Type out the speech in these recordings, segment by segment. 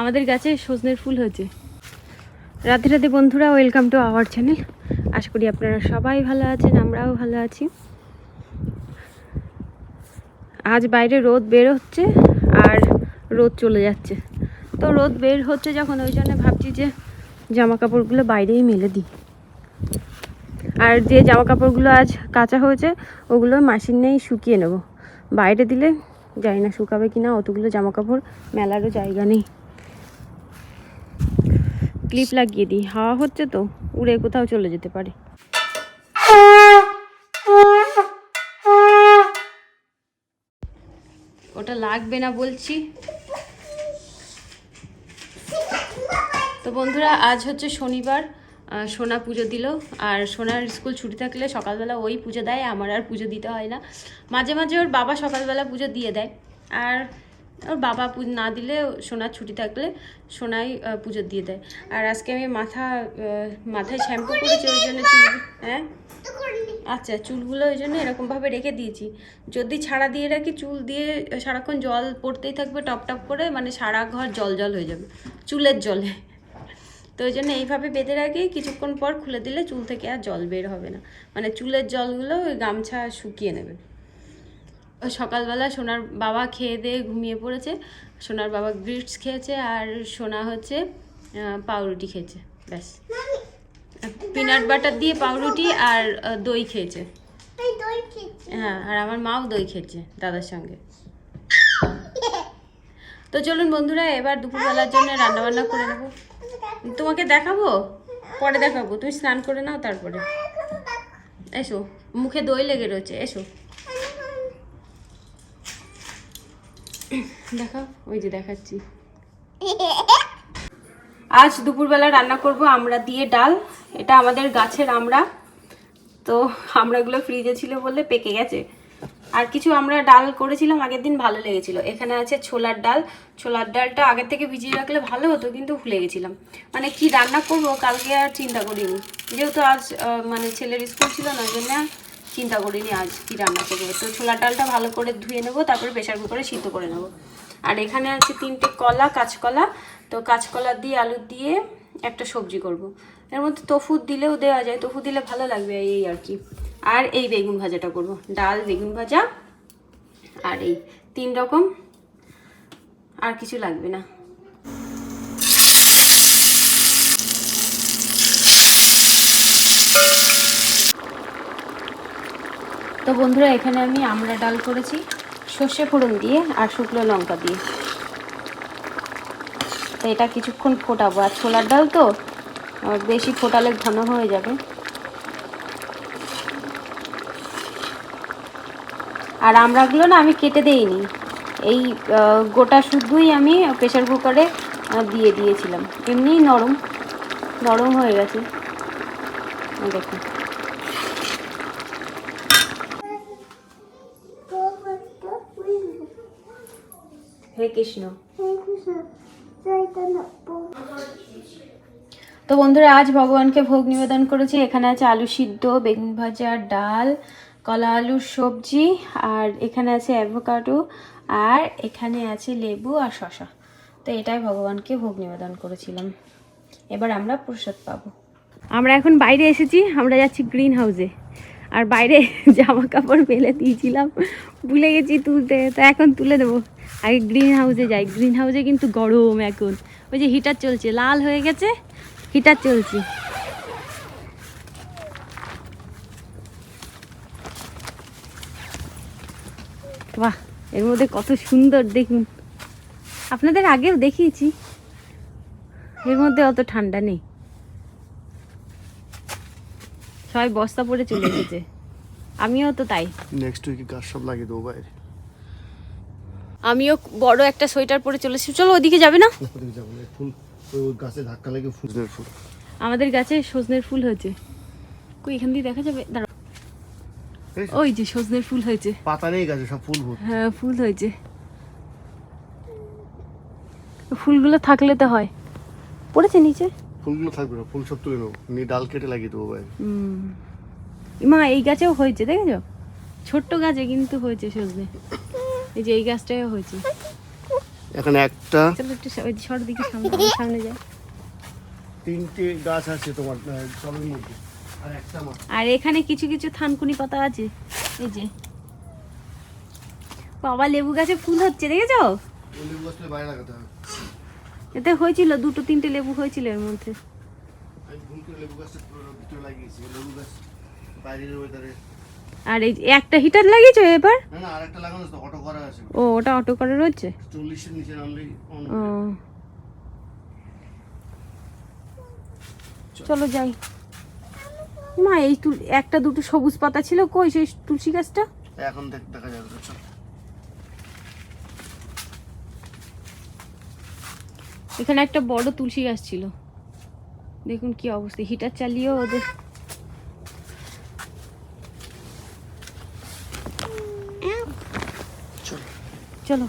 আমাদের গাছে সজনের ফুল হয়েছে। রাধে রাধে বন্ধুরা ওয়েলকাম টু আওয়ার চ্যানেল আশা করি আপনারা সবাই ভালো আছেন, আমরাও ভালো আছি। আজ বাইরে রোদ বের হচ্ছে আর রোদ চলে যাচ্ছে। তো রোদ বের হচ্ছে যখন, ওই জন্য ভাবছি যে জামা কাপড়গুলো বাইরেই মেলে দিই। আর যে জামা কাপড়গুলো আজ কাঁচা হয়েছে, ওগুলো মেশিনেই শুকিয়ে নেব। বাইরে দিলে জানি না শুকাবে কি না অতগুলো জামা কাপড় মেলারও জায়গা নেই। ক্লিপ লাগিয়ে দিই। হাওয়া হচ্ছে তো, উড়ে কোথাও চলে যেতে পারে। ওটা লাগবে না বলছি। তো বন্ধুরা, আজ হচ্ছে শনিবার। সোনা পুজো দিল। আর সোনার স্কুল ছুটি থাকলে সকালবেলা ওই পুজো দেয়, আমার আর পুজো দিতে হয় না। মাঝে মাঝে ওর বাবা সকালবেলা পুজো দিয়ে দেয়। আর ওর বাবা না দিলে সোনার ছুটি থাকলে সোনাই পুজো দিয়ে দেয়। আর আজকে আমি মাথা মাথায় শ্যাম্পু করেছি, ওই জন্য চুল হ্যাঁ? আচ্ছা চুলগুলো ওই জন্য এরকমভাবে রেখে দিয়েছি। যদি ছাড়া দিয়ে রাখি, চুল দিয়ে সারাক্ষণ জল পড়তেই থাকবে টপ টপ করে মানে সারা ঘর জল জল হয়ে যাবে, চুলের জলে। তো ওই জন্য এইভাবে বেঁধে রাখি, কিছুক্ষণ পর খুলে দিলে চুল থেকে আর জল বের হবে না। মানে চুলের জলগুলো ওই গামছা শুকিয়ে নেবে। সকালবেলা সোনার বাবা খেয়ে দিয়ে ঘুমিয়ে পড়েছে। সোনার বাবা গ্রিটস খেয়েছে আর সোনা হচ্ছে পাউরুটি খেয়েছে, ব্যাস। পিনাট বাটার দিয়ে পাউরুটি আর দই খেয়েছে। হ্যাঁ আর আমার মাও দই খেয়েছে দাদার সঙ্গে। তো চলুন বন্ধুরা, এবার দুপুরবেলার জন্য রান্নাবান্না করে নেব। তোমাকে দেখাবো? পরে দেখাবো। তুমি স্নান করে নাও তারপরে। এসো। মুখে দই লেগে রয়েছে। এসো। দেখাও। ওই যে দেখাচ্ছি। আজ দুপুরবেলা রান্না করব আমরা দিয়ে ডাল। এটা আমাদের গাছের আমরা। তো আমরাগুলো ফ্রিজে ছিল বলে পেকে গেছে। আর কিছু আমরা ডাল করেছিলাম, আগের দিন ভালো লেগেছিল। এখানে আছে ছোলার ডাল। ছোলার ডালটা আগের থেকে ভিজিয়ে রাখলে ভালো হতো, কিন্তু ভুলে গেছিলাম। মানে কি রান্না করব, কালকে আর চিন্তা করিনি। যেহেতু আজ মানে ছেলের স্কুল ছিল না জন্য চিন্তা করিনি আজ কি রান্না করব। তো ছোলার ডালটা ভালো করে ধুয়ে নেব, তারপরে প্রেশার কুকারে সিদ্ধ করে নেব। আর এখানে আছে তিনটে কলা, কাঁচকলা। তো কাঁচকলা দিয়ে আলু দিয়ে একটা সবজি করব। এর মধ্যে তফু দিলেও দেওয়া যায়। তফু দিলে ভালো লাগবে এই আর কি। আর এই বেগুন ভাজাটা করব। ডাল, বেগুন ভাজা আর এই তিন রকম। আর কিছু লাগবে না। তো বন্ধুরা, এখানে আমি আমড়া ডাল করেছি, সর্ষে ফোড়ন দিয়ে আর শুকনো লঙ্কা দিয়ে। তো এটা কিছুক্ষণ ফোটাবো। আর ছোলার ডাল তো বেশি ফোটালে ঘন হয়ে যাবে। আর আমড়াগুলো না আমি কেটে দেইনি। এই গোটা শুদ্ধই আমি প্রেশার কুকারে দিয়ে দিয়েছিলাম। এমনিই নরম। নরম হয়ে গেছে। দেখুন। কৃষ্ণ। তো বন্ধুরা, আজ ভগবানকে ভোগ নিবেদন করেছি। এখানে আছে আলু সিদ্ধ, বেগুন ভাজা, ডাল কলা আলুর সবজি, আর এখানে আছে অ্যাভোকাডো আর এখানে আছে লেবু আর শশা তো এটাই ভগবানকে ভোগ নিবেদন করেছিলাম। এবার আমরা প্রসাদ পাবো। আমরা এখন বাইরে এসেছি, আমরা যাচ্ছি গ্রিন হাউসে আর বাইরে জামা কাপড় মেলে দিয়েছিলাম, ভুলে গেছি তুলতে। তো এখন তুলে দেবো। আগে গ্রিন হাউসে যাই। গ্রিন হাউসে কিন্তু গরম এখন। ওই যে হিটার চলছে, লাল হয়ে গেছে হিটার চলছে। বাহ এর মধ্যে কত সুন্দর দেখুন। আপনাদের আগেও দেখিয়েছি। এর মধ্যে অত ঠান্ডা নেই। সবাই বস্তা পরে চলে এসেছে। আমিও তো তাই। নেক্সট উইকে গাছ সব লাগিয়ে দেবো বাইরে। আমিও বড় একটা সোয়েটার পরে চলে এসেছি। চলো ওদিকে যাবে না? ওদিকে যাব না ফুল ওই গাছে ধাক্কা লেগে ফুল। আমাদের গাছে সজনের ফুল হয়েছে। কই এখান দিয়ে দেখা যাবে? যে, ওই যে সজনের ফুল হয়েছে। পাতা নেই গাছে সব ফুল হ্যাঁ ফুল হয়েছে। ফুলগুলো থাকলে তো হয়। পড়েছে নিচে? ফুলগুলো থাকবে না ফুল সব তুলে নেব। নিয়ে ডাল কেটে লাগিয়ে দেবো হুম। মা এই গাছেও হয়েছে দেখেছ? ছোট্ট গাছে কিন্তু হয়েছে সজনে। এই যে এই গাছটাও হয়েছে। এখানে একটা চলো একটু সর দিকে সামনে সামনে যায় তিনটে গাছ আছে তোমার আহ, মধ্যে। আর এখানে কিছু কিছু থানকুনি পাতা আছে। এই যে। বাবা লেবু গাছে ফুল হচ্ছে দেখেছ? এতে হয়েছিল দুটো তিনটে লেবু হয়েছিল এর মধ্যে। আর এই একটা হিটার লাগিয়েছো এবার? ও ওটা অটো করে রয়েছে চলো যাই। মা এই তুল একটা দুটো সবুজ পাতা ছিল কই সেই তুলসী গাছটা? এখন দেখ- দেখা যাবে চল। এখানে একটা বড় তুলসী গাছ ছিল। দেখুন কি অবস্থা হিটার চালিয়েও ওদের চল।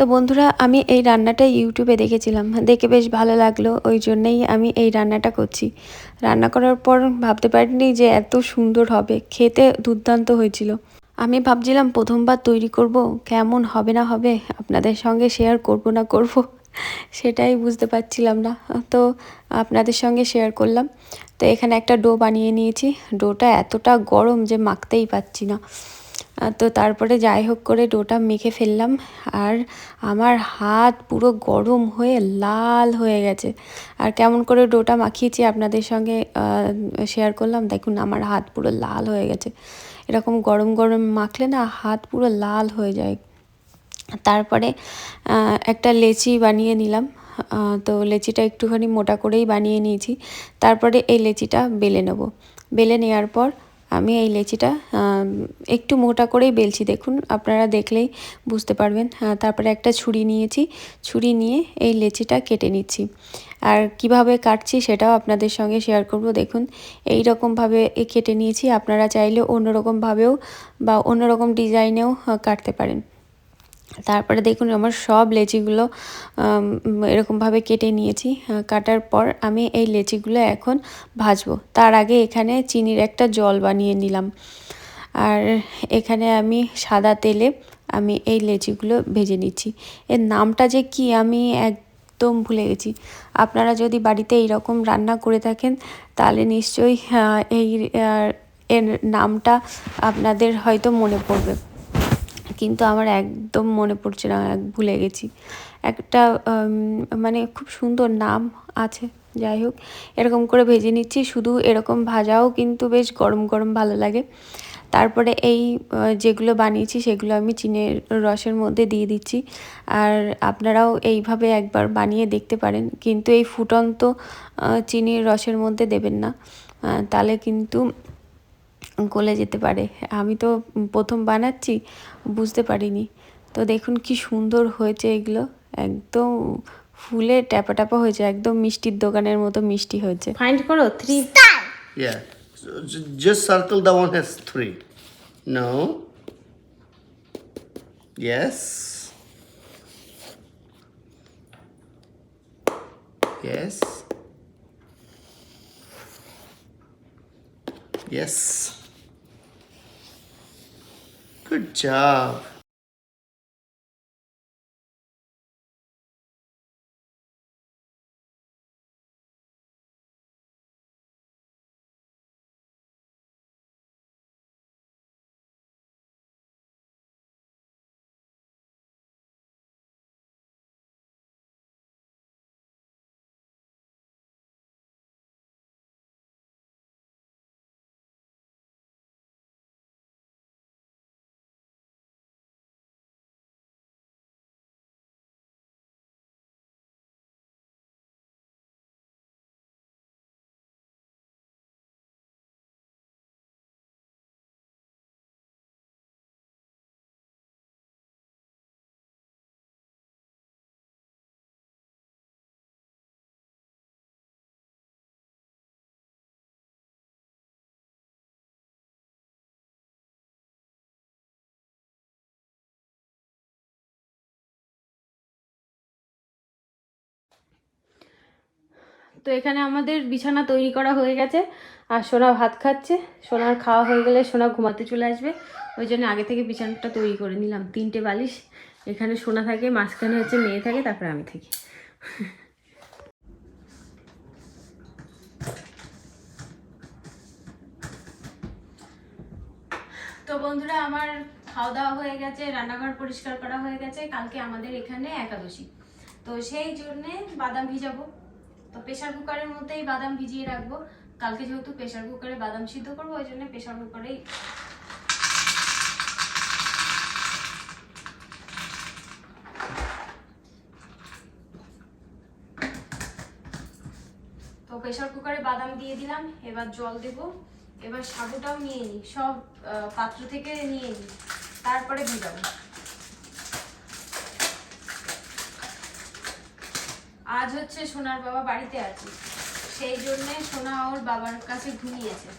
তো বন্ধুরা, আমি এই রান্নাটা ইউটিউবে দেখেছিলাম। দেখে বেশ ভালো লাগল, ওই জন্যেই আমি এই রান্নাটা করছি। রান্না করার পর ভাবতে পারিনি যে এত সুন্দর হবে, খেতে দুর্দান্ত হয়েছিল। আমি ভাবছিলাম প্রথমবার তৈরি করব, কেমন হবে না হবে, আপনাদের সঙ্গে শেয়ার করব না করব, সেটাই বুঝতে পারছিলাম না। তো আপনাদের সঙ্গে শেয়ার করলাম। তো এখানে একটা ডো বানিয়ে নিয়েছি। ডোটা এতটা গরম যে মাখতেই পাচ্ছি না। তো তারপরে যাই হোক করে ডোটা মেখে ফেললাম আর আমার হাত পুরো গরম হয়ে লাল হয়ে গেছে। আর কেমন করে ডোটা মাখিয়েছি আপনাদের সঙ্গে শেয়ার করলাম। দেখুন, আমার হাত পুরো লাল হয়ে গেছে। এরকম গরম গরম মাখলে না হাত পুরো লাল হয়ে যায়। তারপরে একটা লেচি বানিয়ে নিলাম। তো লেচিটা একটুখানি মোটা করেই বানিয়ে নিয়েছি। তারপরে এই লেচিটা বেলে নেব। বেলে নেওয়ার পর আমি এই লেচিটা একটু মোটা করেই বেলছি, দেখুন, আপনারা দেখলেই বুঝতে পারবেন। হ্যাঁ তারপরে একটা ছুরি নিয়েছি, ছুরি নিয়ে এই লেচিটা কেটে নিচ্ছি। আর কীভাবে কাটছি সেটাও আপনাদের সঙ্গে শেয়ার করব, দেখুন এই রকমভাবে কেটে নিয়েছি, আপনারা চাইলে অন্যরকমভাবেও বা অন্যরকম ডিজাইনেও কাটতে পারেন। তারপরে দেখুন আমার সব লেচিগুলো এরকমভাবে কেটে নিয়েছি। কাটার পর আমি এই লেচিগুলো এখন ভাজবো। তার আগে এখানে চিনির একটা জল বানিয়ে নিলাম। আর এখানে আমি সাদা তেলে আমি এই লেচিগুলো ভেজে নিচ্ছি। এর নামটা যে কি আমি একদম ভুলে গেছি। আপনারা যদি বাড়িতে এইরকম রান্না করে থাকেন, তাহলে নিশ্চয়ই এই এর নামটা আপনাদের হয়তো মনে পড়বে। কিন্তু আমার একদম মনে পড়ছে না, এক ভুলে গেছি। একটা মানে খুব সুন্দর নাম আছে, যাই হোক। এরকম করে ভেজে নিচ্ছি, শুধু এরকম ভাজাও কিন্তু বেশ গরম গরম ভালো লাগে। তারপরে এই যেগুলো বানিয়েছি সেগুলো আমি চিনের রসের মধ্যে দিয়ে দিচ্ছি। আর আপনারাও এইভাবে একবার বানিয়ে দেখতে পারেন। কিন্তু এই ফুটন্ত চিনির রসের মধ্যে দেবেন না। তাহলে কিন্তু গলে যেতে পারে আমি তো প্রথম বানাচ্ছি বুঝতে পারিনি তো দেখুন কি সুন্দর হয়েছে এগুলো একদম ফুলে ট্যাপা ট্যাপা হয়েছে একদম মিষ্টির দোকানের মতো মিষ্টি হয়েছে ফাইন্ড করো three Yeah. Just circle the one has three. No. Yes. Yes. Yes. Good job. তো এখানে আমাদের বিছানা তৈরি করা হয়ে গেছে। আর সোনা ভাত খাচ্ছে। সোনার খাওয়া হয়ে গেলে সোনা ঘুমাতে চলে আসবে। ওই জন্য আগে থেকে বিছানাটা তৈরি করে নিলাম। তিনটে বালিশ। এখানে সোনা থাকে, মাঝখানে হচ্ছে মেয়ে থাকে, তারপরে আমি থাকি। তো বন্ধুরা, আমার খাওয়া দাওয়া হয়ে গেছে, রান্নাঘর পরিষ্কার করা হয়ে গেছে। কালকে আমাদের এখানে একাদশী। তো সেই জন্যে বাদাম ভিজাবো। তো প্রেশার কুকারের মধ্যেই বাদাম ভিজিয়ে রাখব। কালকে যেহেতু প্রেশার কুকারে বাদাম সিদ্ধ করব, ওই জন্য প্রেশার কুকারেই তো প্রেশার কুকারে বাদাম দিয়ে দিলাম, এবার জল দেব। এবার সাবুটাও নিয়ে নিই, সব পাত্র থেকে নিয়ে নিই, তারপরে ভিজাবো। আজ হচ্ছে সোনার বাবা বাড়িতে আছে। সেই জন্যে সোনা ওর বাবার কাছে ঘুমিয়েছে।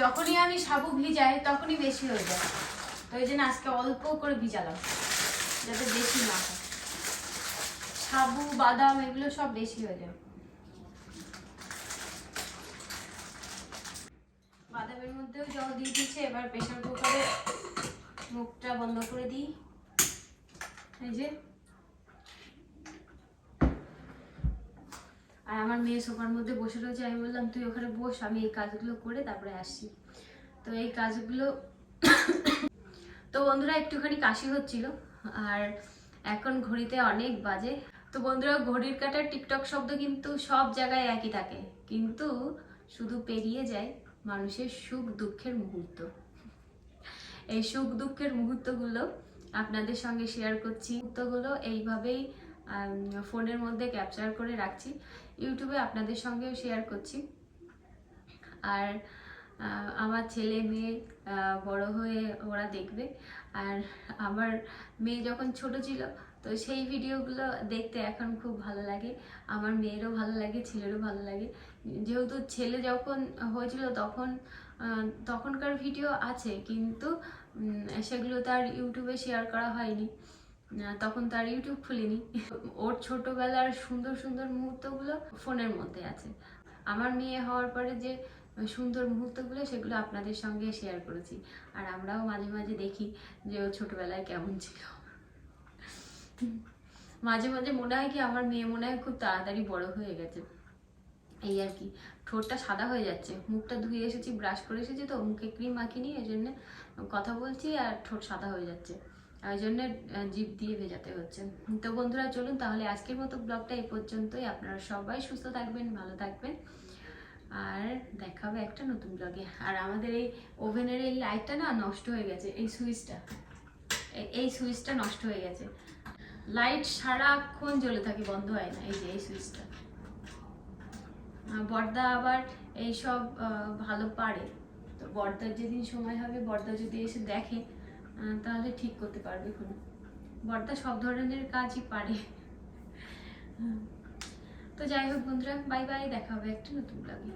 যখনই আমি সাবু ভিজাই, তখনই বেশি হয়ে যায়। তো ওই জন্য আজকে অল্প করে ভিজালাম, যাতে বেশি না হয়। সাবু, বাদাম এগুলো সব বেশি হয়ে যায়। বাদামের মধ্যেও জল দিয়ে দিচ্ছে এবার প্রেশার কুকারে মুখটা বন্ধ করে দিই। এই যে আর আমার মেয়ে সোফার মধ্যে বসে রয়েছে, আমি বললাম, তুই ওখানে বস, আমি এই কাজগুলো করে তারপরে আসছি। তো এই কাজগুলো তো বন্ধুরা, একটুখানি কাশি হচ্ছিল, আর এখন ঘড়িতে অনেক বাজে। তো বন্ধুরা, ঘড়ির কাটার টিকটক শব্দ কিন্তু সব জায়গায় একই থাকে, কিন্তু শুধু পেরিয়ে যায় মানুষের সুখ দুঃখের মুহূর্ত। এই সুখ দুঃখের মুহূর্তগুলো আপনাদের সঙ্গে শেয়ার করছি। মুহূর্তগুলো এইভাবেই ফোনের মধ্যে ক্যাপচার করে রাখছি। ইউটিউবে আপনাদের সঙ্গেও শেয়ার করছি। আর আমার ছেলে মেয়ে বড় হয়ে ওরা দেখবে। আর আমার মেয়ে যখন ছোট ছিল, তো সেই ভিডিওগুলো দেখতে এখন খুব ভালো লাগে। আমার মেয়েরও ভালো লাগে, ছেলেরও ভালো লাগে। যেহেতু ছেলে যখন হয়েছিল তখন তখনকার ভিডিও আছে, কিন্তু সেগুলো তার ইউটিউবে শেয়ার করা হয়নি। তখন তার ইউটিউব খুলিনি। ওর ছোটবেলার সুন্দর সুন্দর মুহূর্তগুলো ফোনের মধ্যে আছে। আমার মেয়ে হওয়ার পরে যে সুন্দর মুহূর্তগুলো, সেগুলো আপনাদের সঙ্গে শেয়ার করেছি। আর আমরাও মাঝে মাঝে দেখি যে ও ছোটবেলায় কেমন ছিল। মাঝে মাঝে মনে হয় কি, আমার মেয়ে মনে হয় খুব তাড়াতাড়ি বড় হয়ে গেছে। এই আর কি, ঠোঁটটা সাদা হয়ে যাচ্ছে। মুখটা ধুয়ে এসেছি ব্রাশ করে এসেছি তো, মুখে ক্রিম মাখিনি এই জন্য কথা বলছি আর ঠোঁট সাদা হয়ে যাচ্ছে। জন্য জিভ দিয়ে ভেজাতে হচ্ছে। তো বন্ধুরা চলুন তাহলে আজকের মতো ব্লগটা এই পর্যন্তই। আপনারা সবাই সুস্থ থাকবেন ভালো থাকবেন। আর দেখা হবে একটা নতুন ব্লগে। আর আমাদের এই ওভেনের এই লাইটটা না নষ্ট হয়ে গেছে এই সুইচটা। এই সুইচটা নষ্ট হয়ে গেছে। লাইট সারাক্ষণ জ্বলে থাকে বন্ধ হয় না এই যে এই সুইচটা। বর্দা আবার এইসব আহ, ভালো পারে। তো বর্দার যেদিন সময় হবে বর্দা যদি এসে দেখে তাহলে ঠিক করতে পারবে খুনি বর্তা সব ধরনের কাজই পারে। তো যাই হোক বন্ধুরা বাই বাই দেখা হবে একটা নতুন ব্লগে